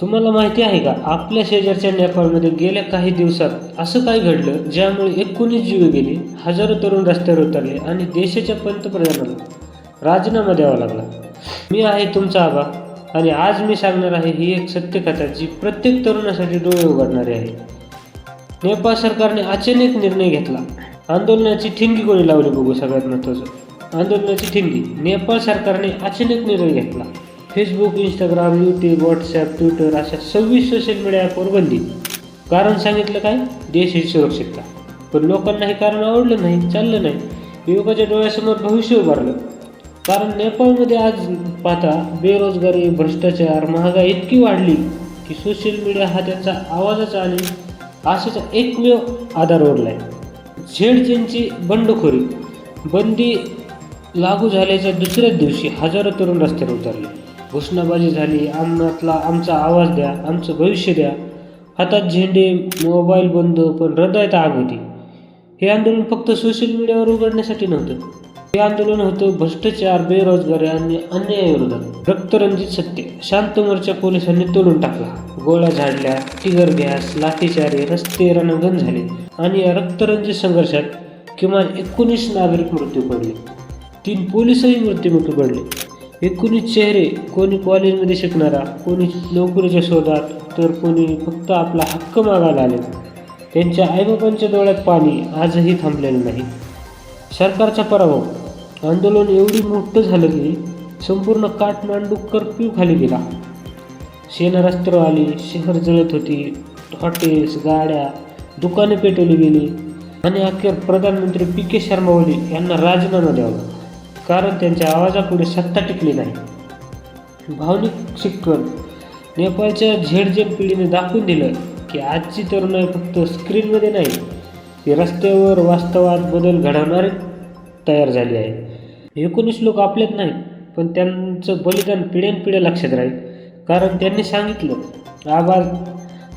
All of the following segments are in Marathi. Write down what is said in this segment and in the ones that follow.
तुम्हाला माहिती आहे का आपल्या शेजारच्या नेपाळमध्ये गेल्या काही दिवसात असं काय घडलं ज्यामुळे एकोणीस जीव गेले हजारो तरुण रस्त्यावर उतरले आणि देशाच्या पंतप्रधानाला राजीनामा द्यावा लागला. मी आहे तुमचा आबा आणि आज मी सांगणार आहे ही एक सत्यकथा जी प्रत्येक तरुणासाठी डोळे उघडणारी आहे. नेपाळ सरकारने अचानक निर्णय घेतला. आंदोलनाची ठिणगी कोणी लावली बघू सगळ्यात महत्त्वाचं. आंदोलनाची ठिणगी नेपाळ सरकारने अचानक निर्णय घेतला. Facebook Instagram YouTube WhatsApp Twitter अशा सव्वीस सोशल मीडिया ॲपवर बंदी. कारण सांगितलं काय? देशाची सुरक्षितता. पण लोकांना हे कारण आवडलं नाही चाललं नाही. युवकाच्या डोळ्यासमोर भविष्य उभारलं. कारण नेपाळमध्ये आज पाहता बेरोजगारी भ्रष्टाचार महागाई इतकी वाढली की सोशल मीडिया हा त्यांचा आवाजाचा आणि आशेचा एकमेव आधार उरला आहे झेडजेंची बंडखोरी. बंदी लागू झाल्याच्या दुसऱ्याच दिवशी हजारो तरुण रस्त्यावर उतरले. घोषणाबाजी झाली. आमनातला आमचा आवाज द्या आमचं भविष्य द्या. हातात झेंडे मोबाईल बंद पण हृदयात आग होती. हे आंदोलन फक्त सोशल मीडियावर उघडण्यासाठी नव्हतं. हे आंदोलन होतं भ्रष्टाचार बेरोजगारी आणि अन्यायाविरोधात रक्तरंजित सत्य. शांत मोर्चा पोलिसांनी तोडून टाकला. गोळ्या झाडल्या टिगर गॅस लाठीचारे रस्ते रणगण झाले आणि या रक्तरंजित संघर्षात किमान एकोणीस नागरिक मृत्यू पडले. तीन पोलिसही मृत्युमुखी पडले. एकोणीस चेहरे कोणी कॉलेजमध्ये शिकणारा कोणी नोकरीच्या शोधात तर कोणी फक्त आपला हक्क मागायला आले. त्यांच्या आईबापांच्या डोळ्यात पाणी आजही थांबलेलं नाही. सरकारचा पराभव. आंदोलन एवढी मोठं झालं की संपूर्ण काठमांडू कर्फ्यू खाली गेला. सेना रस्त्र आली शहर जळत होती हॉटेल्स गाड्या दुकाने पेटवली गेली. आणि अखेर प्रधानमंत्री पी के शर्मा ओली यांना राजीनामा द्यावा. कारण त्यांच्या आवाजापुढे सत्ता टिकली नाही. भावनिक शिकवण. नेपाळच्या झेडजेड पिढीने दाखवून दिलं की आजची तरुणाई फक्त स्क्रीनमध्ये नाही ती रस्त्यावर वास्तवात बदल घडवणारे तयार झाली आहे. एकोणीस लोक आपल्यात नाहीत पण त्यांचं बलिदान पिढ्यानपिढ्या लक्षात राहील. कारण त्यांनी सांगितलं आवाज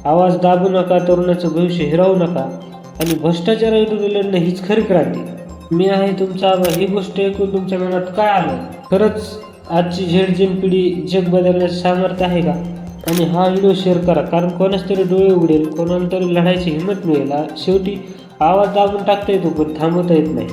आवाज दाबू नका तरुणाचं भविष्य हिरावू नका आणि भ्रष्टाचाराविरुद्ध लढणं हीच खरी क्रांती. मी आहे तुमचा आवाज ही गोष्ट ऐकून तुमच्या मनात काय आलं? खरंच आजची झेडजेन पिढी जग बदलण्याचं सामर्थ्य आहे का? आणि हा व्हिडिओ शेअर करा कारण कोणाच तरी डोळे उघडेल कोणाला तरी लढायची हिंमत मिळेल. शेवटी आवाज दाबून टाकता येतो पण थांबवता येत नाही.